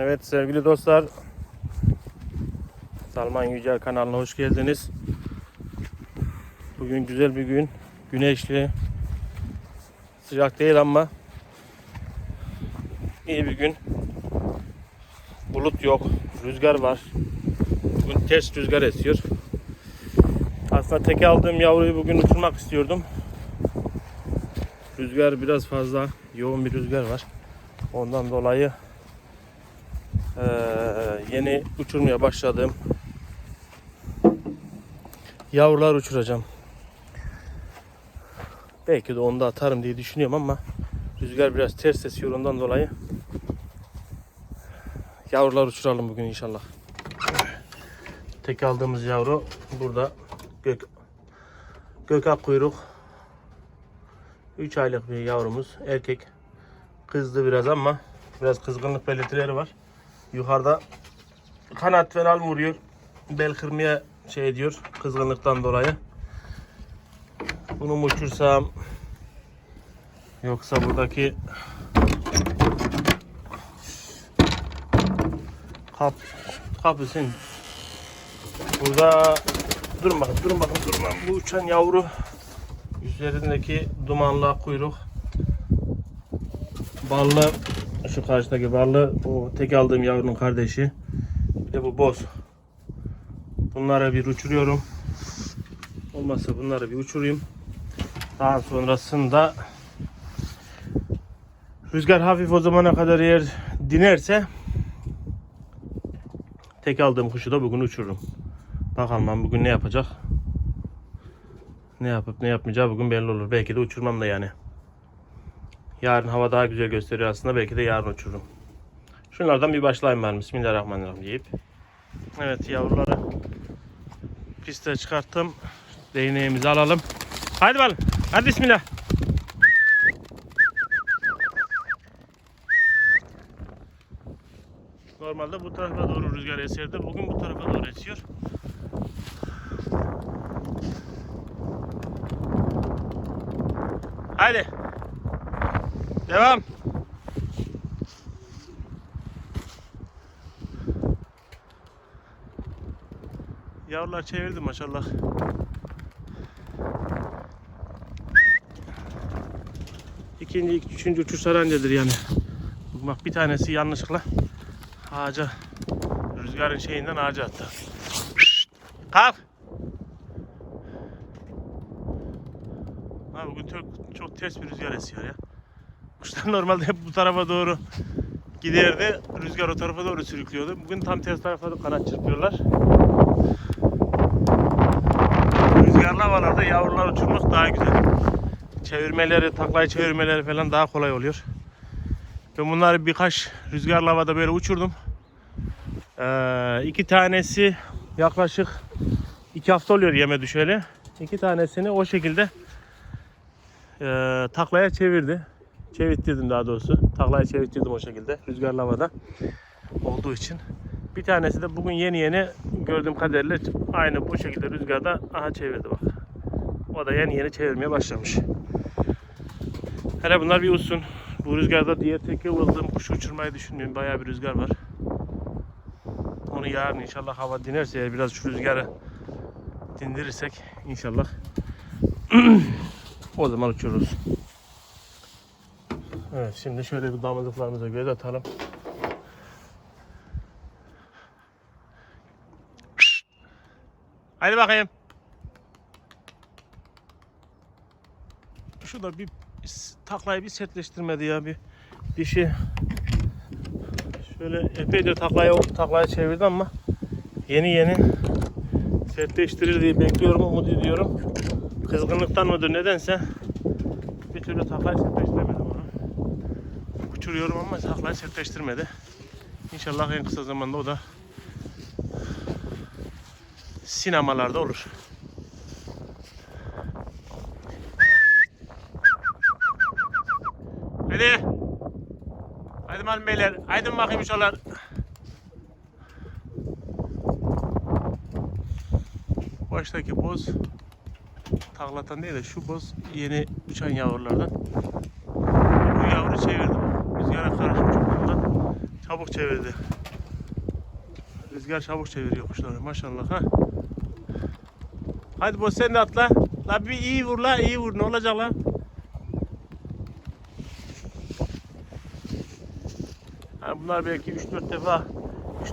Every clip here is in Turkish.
Evet sevgili dostlar. Salman Yücel kanalına hoş geldiniz. Bugün güzel bir gün. Güneşli. Sıcak değil ama iyi bir gün. Bulut yok. Rüzgar var. Bugün ters rüzgar esiyor. Aslında teke aldığım yavruyu bugün uçurmak istiyordum. Rüzgar biraz fazla. Yoğun bir rüzgar var. Ondan dolayı ee, yeni uçurmaya başladığım yavrular uçuracağım. Belki de onu da atarım diye düşünüyorum ama rüzgar biraz ters esiyor ondan dolayı yavrular uçuralım bugün inşallah. Tek aldığımız yavru burada gök gökak kuyruk 3 aylık bir yavrumuz erkek kızdı biraz ama biraz kızgınlık belirtileri var. Yukarıda kanat falan vuruyor. Bel kırmaya şey ediyor kızgınlıktan dolayı. Bunu mu uçursam yoksa buradaki kap kapısın burada durun bakın durun bakın durun bakın. bu uçan yavru üzerindeki dumanlı kuyruk ballı şu karşıdaki ballı o tek aldığım yavrunun kardeşi. Bir de bu boz. Bunları bir uçuruyorum. Olmazsa bunları bir uçurayım. Daha sonrasında rüzgar hafif o zamana kadar eğer dinerse tek aldığım kuşu da bugün uçururum. Bakalım ben bugün ne yapacak. Ne yapıp ne yapmayacağı bugün belli olur. Belki de uçurmam da yani. Yarın hava daha güzel gösteriyor aslında. Belki de yarın uçururum. Şunlardan bir başlayayım ben. Bismillahirrahmanirrahim deyip. Evet yavruları piste çıkarttım. Değneğimizi alalım. Haydi bakalım. Hadi bismillah. Normalde bu tarafa doğru rüzgar eserdi. Bugün bu tarafa doğru esiyor. Haydi. Devam. Yavrular çevirdi maşallah. İkinci, üçüncü uçuşlar annedir yani. Bak bir tanesi yanlışlıkla ağaca, rüzgarın şeyinden ağaca attı. Kalk. Ha, bugün çok, çok ters bir rüzgar esiyor ya. Normalde hep bu tarafa doğru giderdi. Rüzgar o tarafa doğru sürüklüyordu. Bugün tam ters tarafa doğru kanat çırpıyorlar. Rüzgarlı havalarda yavrular uçurmak daha güzel. Çevirmeleri, taklayı çevirmeleri falan daha kolay oluyor. Ben bunları birkaç rüzgarlı havada böyle uçurdum. Ee, iki tanesi yaklaşık iki hafta oluyor yeme düşeli. İki tanesini o şekilde e, taklaya çevirdi. Çevirttirdim daha doğrusu. Taklaya çevirttirdim o şekilde. Rüzgarlı havada olduğu için. Bir tanesi de bugün yeni yeni gördüğüm kadarıyla aynı bu şekilde rüzgarda aha çevirdi bak. O da yeni yeni çevirmeye başlamış. Hele bunlar bir uçsun. Bu rüzgarda diğer teke vurdum. Kuşu uçurmayı düşünmüyorum. Bayağı bir rüzgar var. Onu yarın inşallah hava dinerse eğer biraz şu rüzgarı dindirirsek inşallah o zaman uçururuz. Evet şimdi şöyle bir damızlıklarımıza göz atalım. Hadi bakayım. Şu da bir taklayı bir sertleştirmedi ya bir dişi şöyle epeyce taklayı taklayı çevirdi ama yeni yeni sertleştirir diye bekliyorum umut ediyorum. Kızgınlıktan mıdır nedense bir türlü taklayı sertleştiremedim onu. Uçuruyorum ama taklayı sertleştirmedi. İnşallah en kısa zamanda o da sinemalarda olur. Hadi. Hadi malum beyler. Haydi bakayım inşallah. Baştaki boz taklatan değil de şu boz yeni uçan yavrulardan. Bu yavru çevirdim. Rüzgara karışmış. Çabuk çevirdi. Rüzgar çabuk çeviriyor kuşları maşallah ha. Hadi boş sen de atla. La bir iyi vur la iyi vur ne olacak la? Ha, bunlar belki 3-4 defa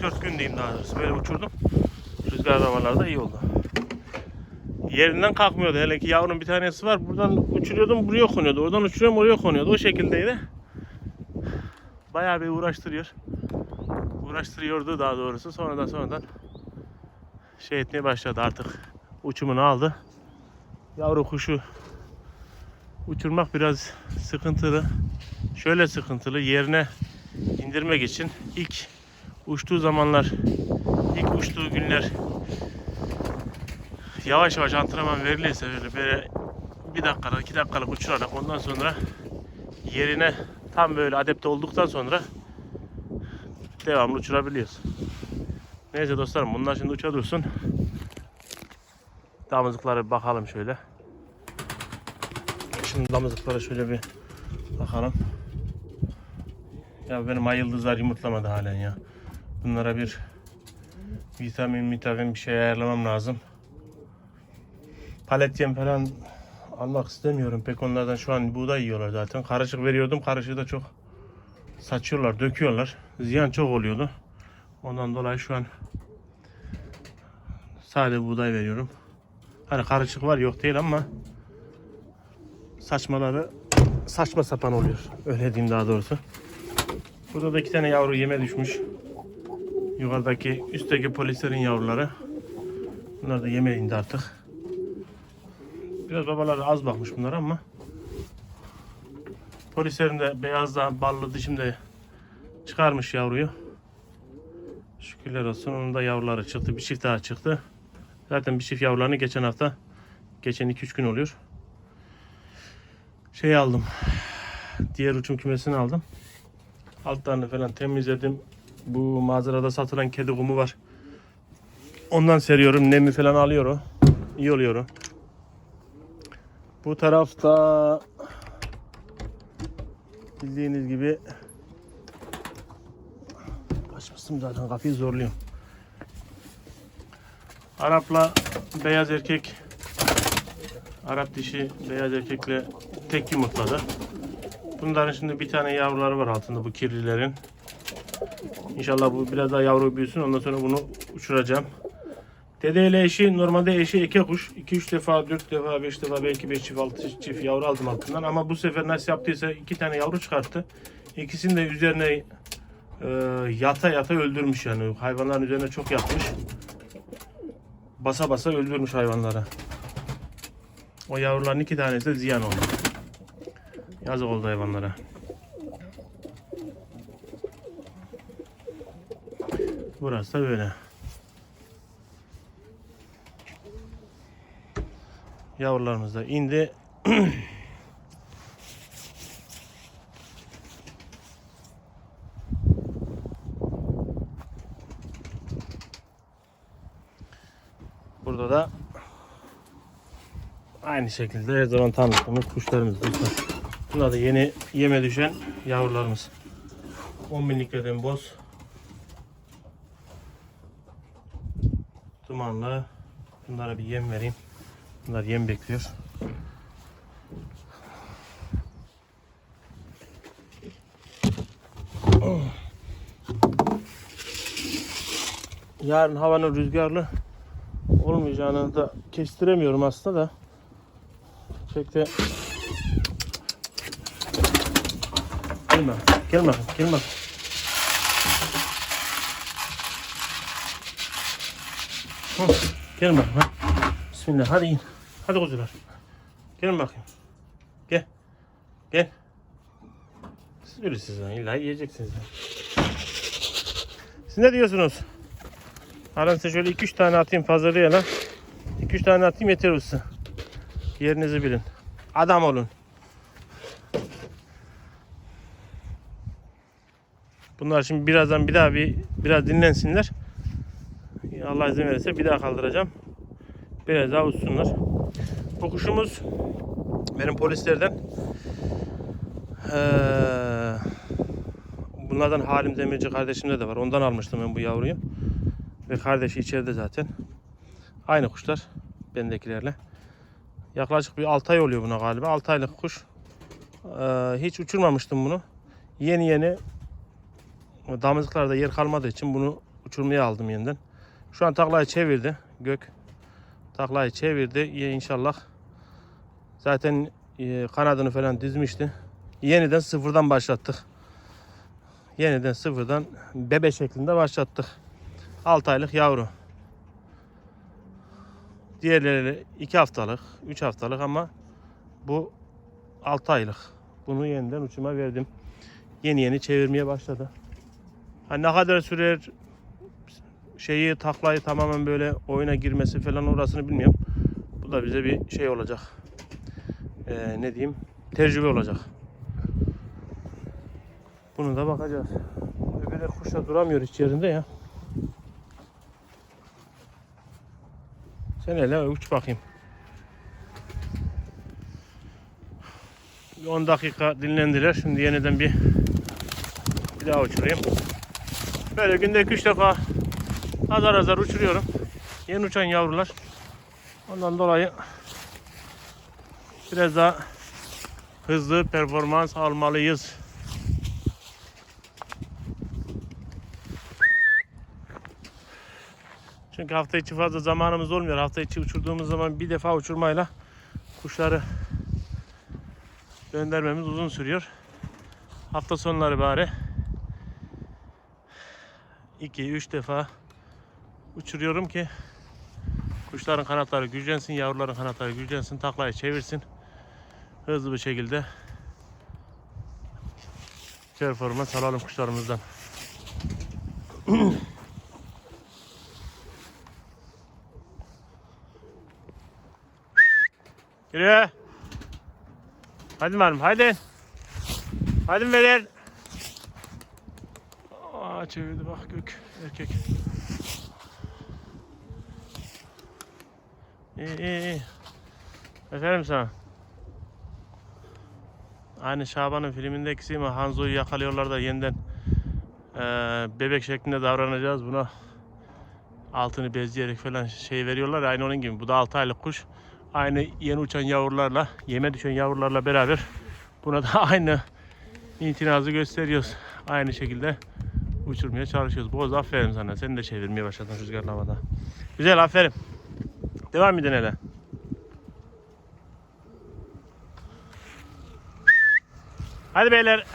3-4 gün diyeyim daha doğrusu böyle uçurdum. Rüzgar havalarda iyi oldu. Yerinden kalkmıyordu. Hele ki yavrunun bir tanesi var. Buradan uçuruyordum buraya konuyordu. Oradan uçuruyorum oraya konuyordu. O şekildeydi. Bayağı bir uğraştırıyor. Uğraştırıyordu daha doğrusu. Sonradan sonradan şey etmeye başladı artık. Uçumunu aldı. Yavru kuşu uçurmak biraz sıkıntılı. Şöyle sıkıntılı. Yerine indirmek için ilk uçtuğu zamanlar, ilk uçtuğu günler yavaş yavaş antrenman verilirse böyle, bir dakikalık, iki dakikalık uçurarak ondan sonra yerine tam böyle adapte olduktan sonra devamlı uçurabiliyoruz. Neyse dostlarım bunlar şimdi uça dursun. Damızlıklara bakalım şöyle. Şimdi damızlıklara şöyle bir bakalım. Ya benim ay yıldızlar yumurtlamadı halen ya. Bunlara bir vitamin, vitamin bir şey ayarlamam lazım. Palet yem falan almak istemiyorum. Pek onlardan şu an buğday yiyorlar zaten. Karışık veriyordum. Karışığı da çok saçıyorlar, döküyorlar. Ziyan çok oluyordu. Ondan dolayı şu an sade buğday veriyorum. Hani karışık var yok değil ama saçmaları saçma sapan oluyor. Öyle diyeyim daha doğrusu. Burada da iki tane yavru yeme düşmüş. Yukarıdaki üstteki polislerin yavruları. Bunlar da yeme indi artık. Biraz babaları az bakmış bunlar ama polislerin de beyazda ballı dişimde çıkarmış yavruyu. Şükürler olsun. Onun da yavruları çıktı. Bir çift daha çıktı. Zaten bir çift yavrularını geçen hafta geçen 2-3 gün oluyor. Şey aldım. Diğer uçum kümesini aldım. Altlarını falan temizledim. Bu mağazada satılan kedi kumu var. Ondan seriyorum. Nemi falan alıyor o. İyi oluyor o. Bu tarafta bildiğiniz gibi açmıştım zaten kapıyı zorluyorum. Arapla beyaz erkek Arap dişi beyaz erkekle tek yumurtladı. Bunların şimdi bir tane yavruları var altında bu kirlilerin. İnşallah bu biraz daha yavru büyüsün. Ondan sonra bunu uçuracağım. Dede ile eşi normalde eşi eke kuş. 2-3 defa, 4 defa, 5 defa belki 5 çift, 6 çift yavru aldım altından. Ama bu sefer nasıl yaptıysa 2 tane yavru çıkarttı. İkisini de üzerine e, yata yata öldürmüş yani. Hayvanların üzerine çok yatmış. Basa basa öldürmüş hayvanları. O yavruların iki tanesi de ziyan oldu. Yazık oldu hayvanlara. Burası da böyle. Yavrularımız da indi. Burada da aynı şekilde her zaman tanıttığımız kuşlarımız. Bunlar, da yeni yeme düşen yavrularımız. 10 binliklerden boz. Dumanlı. Bunlara bir yem vereyim. Bunlar yem bekliyor. Yarın havanın rüzgarlı olmayacağını da kestiremiyorum aslında da. Pek de Gelme, gelme, gelme. Ha. Bismillah. Hadi in. Hadi kuzular. Gelin bakayım. Gel. Gel. Siz bilirsiniz lan. İlla yiyeceksiniz. lan. Siz ne diyorsunuz? Alın size şöyle 2-3 tane atayım fazla değil ha. 2-3 tane atayım yeter olsun. Yerinizi bilin. Adam olun. Bunlar şimdi birazdan bir daha bir biraz dinlensinler. Allah izin verirse bir daha kaldıracağım. Biraz daha uçsunlar. Bu kuşumuz benim polislerden. Ee, Bunlardan Halim Demirci kardeşimde de var. Ondan almıştım ben bu yavruyu. Ve kardeşi içeride zaten. Aynı kuşlar bendekilerle. Yaklaşık bir 6 ay oluyor buna galiba. 6 aylık kuş. Ee, hiç uçurmamıştım bunu. Yeni yeni damızlıklarda yer kalmadığı için bunu uçurmaya aldım yeniden. Şu an taklayı çevirdi gök. Taklayı çevirdi. İnşallah. Zaten e, kanadını falan dizmişti. Yeniden sıfırdan başlattık. Yeniden sıfırdan bebe şeklinde başlattık. 6 aylık yavru. Diğerleri 2 haftalık, 3 haftalık ama bu 6 aylık. Bunu yeniden uçuma verdim. Yeni yeni çevirmeye başladı. Ha ne kadar sürer şeyi taklayı tamamen böyle oyuna girmesi falan orasını bilmiyorum. Bu da bize bir şey olacak. Ee, ne diyeyim? Tecrübe olacak. Bunu da bakacağız. Öbürü kuş da duramıyor hiç yerinde ya. Sen hele uç bakayım. Bir 10 dakika dinlendiler. Şimdi yeniden bir bir daha uçurayım. Böyle günde 2-3 defa azar azar uçuruyorum. Yeni uçan yavrular. Ondan dolayı biraz daha hızlı performans almalıyız. Çünkü hafta içi fazla zamanımız olmuyor. Hafta içi uçurduğumuz zaman bir defa uçurmayla kuşları göndermemiz uzun sürüyor. Hafta sonları bari 2-3 defa uçuruyorum ki kuşların kanatları güçlensin, yavruların kanatları güçlensin, taklayı çevirsin. Hızlı bir şekilde performans alalım kuşlarımızdan. Yürü. Hadi benim, hadi. Hadi Veler. Aa, çevirdi bak gök erkek. İyi iyi iyi. Efendim sana. Aynı Şaban'ın filmindeki gibi Hanzo'yu yakalıyorlar da yeniden eee, bebek şeklinde davranacağız buna. Altını bezleyerek falan şey veriyorlar aynı onun gibi. Bu da 6 aylık kuş. Aynı yeni uçan yavrularla, yeme düşen yavrularla beraber buna da aynı itinazı gösteriyoruz. Aynı şekilde uçurmaya çalışıyoruz. Boz aferin sana. Sen de çevirmeye başladın rüzgarlı havada. Güzel aferin. Devam edin hele. Hadi beyler.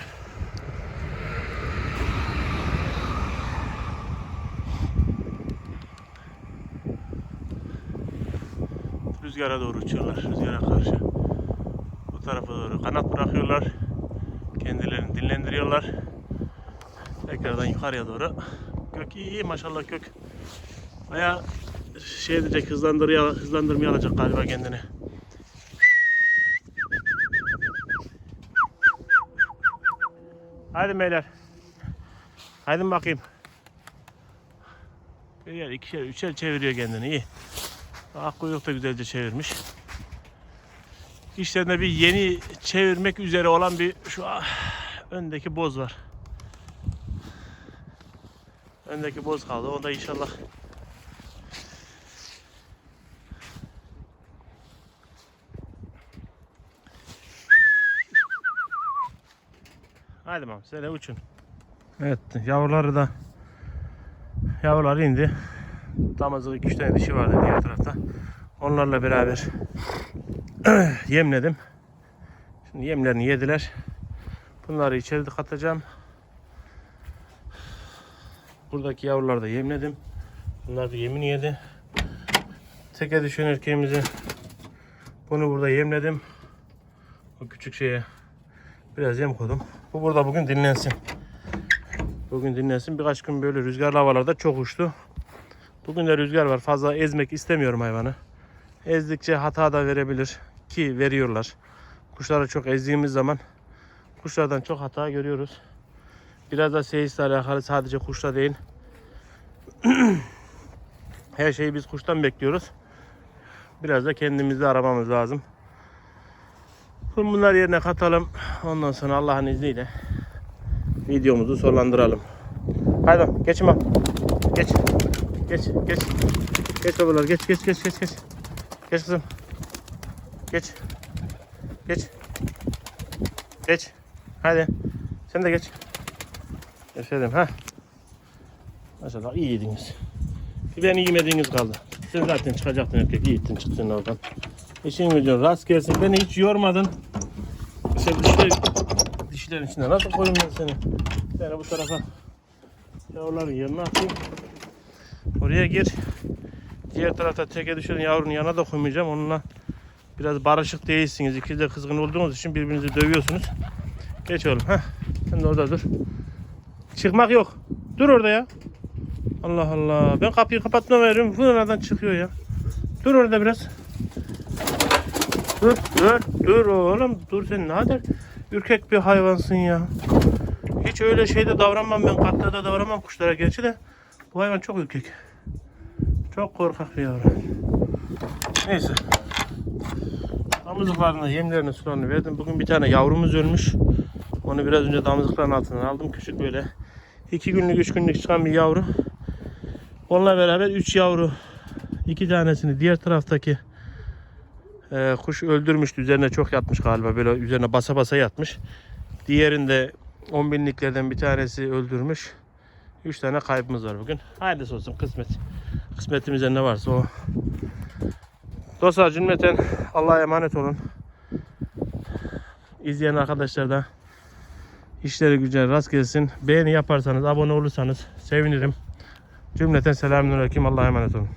Rüzgara doğru uçuyorlar. Rüzgara karşı. Bu tarafa doğru kanat bırakıyorlar. Kendilerini dinlendiriyorlar. Tekrardan yukarıya doğru. Gök iyi, iyi maşallah gök. Baya şey edecek hızlandırmaya, hızlandırmaya alacak galiba kendini. Hadi beyler. Hadi bakayım. Birer, ikişer, üçer çeviriyor kendini iyi. Ak kuyruk da güzelce çevirmiş. İşlerinde bir yeni çevirmek üzere olan bir şu ah, öndeki boz var. Öndeki boz kaldı. O da inşallah Hadi mam söyle uçun. Evet yavruları da yavrular indi. Damızlık iki üç tane dişi vardı diğer tarafta. Onlarla beraber yemledim. Şimdi yemlerini yediler. Bunları içeri katacağım. Buradaki yavruları da yemledim. Bunlar da yemini yedi. Teke düşen erkeğimizi bunu burada yemledim. O küçük şeye biraz yem koydum. Bu burada bugün dinlensin. Bugün dinlensin. Birkaç gün böyle rüzgarlı havalarda çok uçtu. Bugün de rüzgar var. Fazla ezmek istemiyorum hayvanı. Ezdikçe hata da verebilir. Ki veriyorlar. Kuşları çok ezdiğimiz zaman kuşlardan çok hata görüyoruz. Biraz da seyisle alakalı sadece kuşla değil. Her şeyi biz kuştan bekliyoruz. Biraz da kendimizde aramamız lazım. Bunlar yerine katalım. Ondan sonra Allah'ın izniyle videomuzu sonlandıralım. Haydi geçin bak. Geç. Geç, geç. Geç babalar, geç, geç, geç, geç, geç. Geç kızım. Geç. Geç. Geç. Hadi. Sen de geç. Efendim ha. Maşallah iyi yediniz. Bir beni yemediğiniz kaldı. Sen zaten çıkacaktın erkek. İyi ettin çıktın oradan. İşin gücün rast gelsin. Beni hiç yormadın. İşte dişler, dişlerin içinde nasıl koyayım ben seni? Seni bu tarafa yavruların yanına atayım. Oraya gir. Diğer tarafta teke düşen yavrunun yanına da koymayacağım. Onunla biraz barışık değilsiniz. İkiniz de kızgın olduğunuz için birbirinizi dövüyorsunuz. Geç oğlum. Heh. Sen de orada dur. Çıkmak yok. Dur orada ya. Allah Allah. Ben kapıyı kapatma veriyorum. Fırnadan çıkıyor ya. Dur orada biraz. Dur, dur, dur oğlum. Dur sen ne kadar ürkek bir hayvansın ya. Hiç öyle şeyde davranmam ben. Katta da davranmam kuşlara gerçi de. Bu hayvan çok ürkek. Çok korkak bir yavru. Neyse. Damızlıklarına yemlerini sularını verdim. Bugün bir tane yavrumuz ölmüş. Onu biraz önce damızlıkların altından aldım. Küçük böyle. 2 günlük 3 günlük çıkan bir yavru. Onunla beraber 3 yavru. iki tanesini diğer taraftaki e, kuş öldürmüştü. Üzerine çok yatmış galiba. Böyle üzerine basa basa yatmış. Diğerinde 10 binliklerden bir tanesi öldürmüş. 3 tane kaybımız var bugün. Hayırlısı olsun kısmet. Kısmetimize ne varsa o. Dostlar cümleten Allah'a emanet olun. İzleyen arkadaşlar da işleri güzel rast gelsin. Beğeni yaparsanız, abone olursanız sevinirim. Cümleten selamünaleyküm. Allah'a emanet olun.